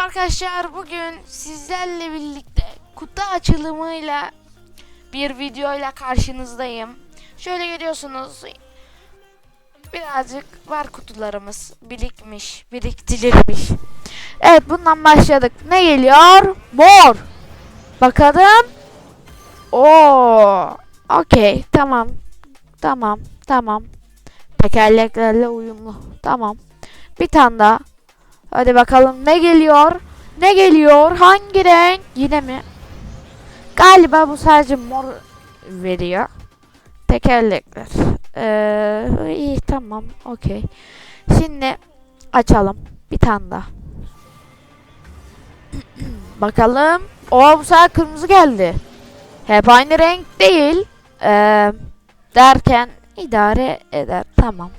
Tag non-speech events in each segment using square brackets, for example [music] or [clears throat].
Merhaba arkadaşlar. Bugün sizlerle birlikte kutu açılımıyla bir videoyla karşınızdayım. Şöyle görüyorsunuz. Birazcık var kutularımız. Birikmiş, biriktirilmiş. Evet bundan başladık. Ne geliyor? Mor. Bakalım. Oo. Okey. Tamam. Tamam. Tamam. Tekerleklerle uyumlu. Tamam. Bir tane daha. Hadi bakalım ne geliyor? Ne geliyor? Hangi renk? Yine mi? Galiba bu sadece mor veriyor. Tekerlekler. Ee, iyi tamam. Okey. Şimdi açalım. Bir tane daha. [clears throat] bakalım. O bu sefer kırmızı geldi. Hep aynı renk değil. Ee, derken idare eder. Tamam.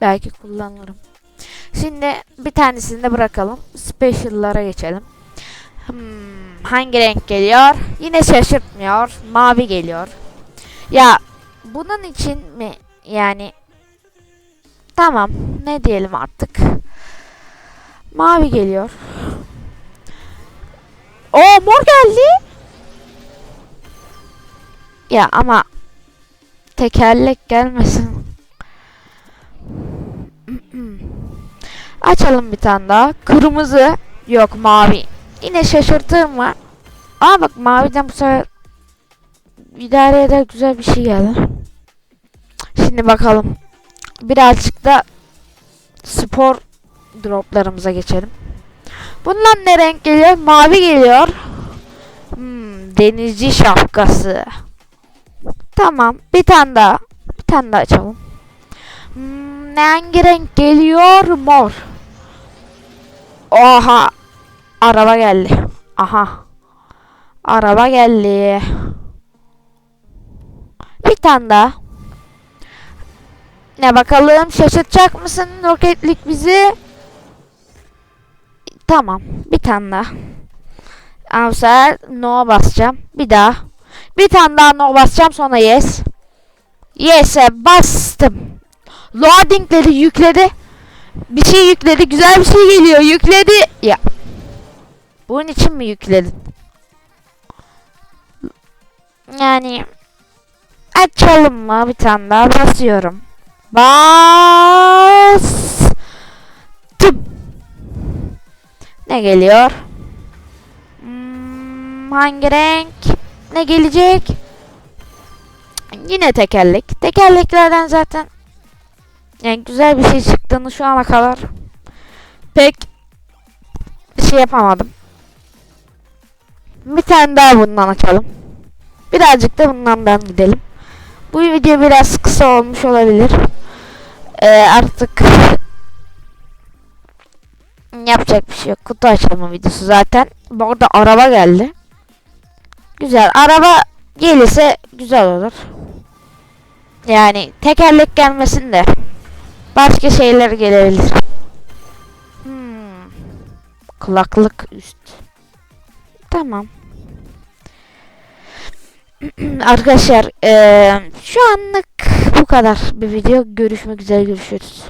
Belki kullanırım. Şimdi bir tanesini de bırakalım. Special'lara geçelim. Hmm, hangi renk geliyor? Yine şaşırtmıyor. Mavi geliyor. Ya bunun için mi yani tamam ne diyelim artık. Mavi geliyor. O mor geldi. Ya ama tekerlek gelmesin. Açalım bir tane daha. Kırmızı. Yok mavi. Yine şaşırtır mı? Aa bak maviden bu sefer idare eder güzel bir şey geldi. Şimdi bakalım. Birazcık da spor droplarımıza geçelim. Bundan ne renk geliyor? Mavi geliyor. Hmm, denizci şapkası. Tamam. Bir tane daha. Bir tane daha açalım. Hmm, hangi renk geliyor? Mor. Oha. Araba geldi. Aha. Araba geldi. Bir tane daha. Ne bakalım şaşırtacak mısın roketlik bizi? Tamam. Bir tane daha. Ama no'a basacağım. Bir daha. Bir tane daha no basacağım sonra yes. Yes'e bastım. Loading'leri yükledi. Bir şey yükledi. Güzel bir şey geliyor. Yükledi. Ya. Bunun için mi yükledin? Yani açalım mı bir tane daha basıyorum. Bastım. Ne geliyor? Hmm, hangi renk? Ne gelecek? Yine tekerlek. Tekerleklerden zaten yani güzel bir şey çıktığını şu ana kadar pek şey yapamadım. Bir tane daha bundan açalım. Birazcık da bundan ben gidelim. Bu video biraz kısa olmuş olabilir. Ee, artık yapacak bir şey yok. Kutu açılma videosu zaten. Bu arada araba geldi. Güzel. Araba gelirse güzel olur. Yani tekerlek gelmesin de başka şeyler gelebilir. Hmm. Kulaklık üst. Tamam. [clears throat] Arkadaşlar eee, şu anlık bu kadar bir video. Görüşmek üzere görüşürüz.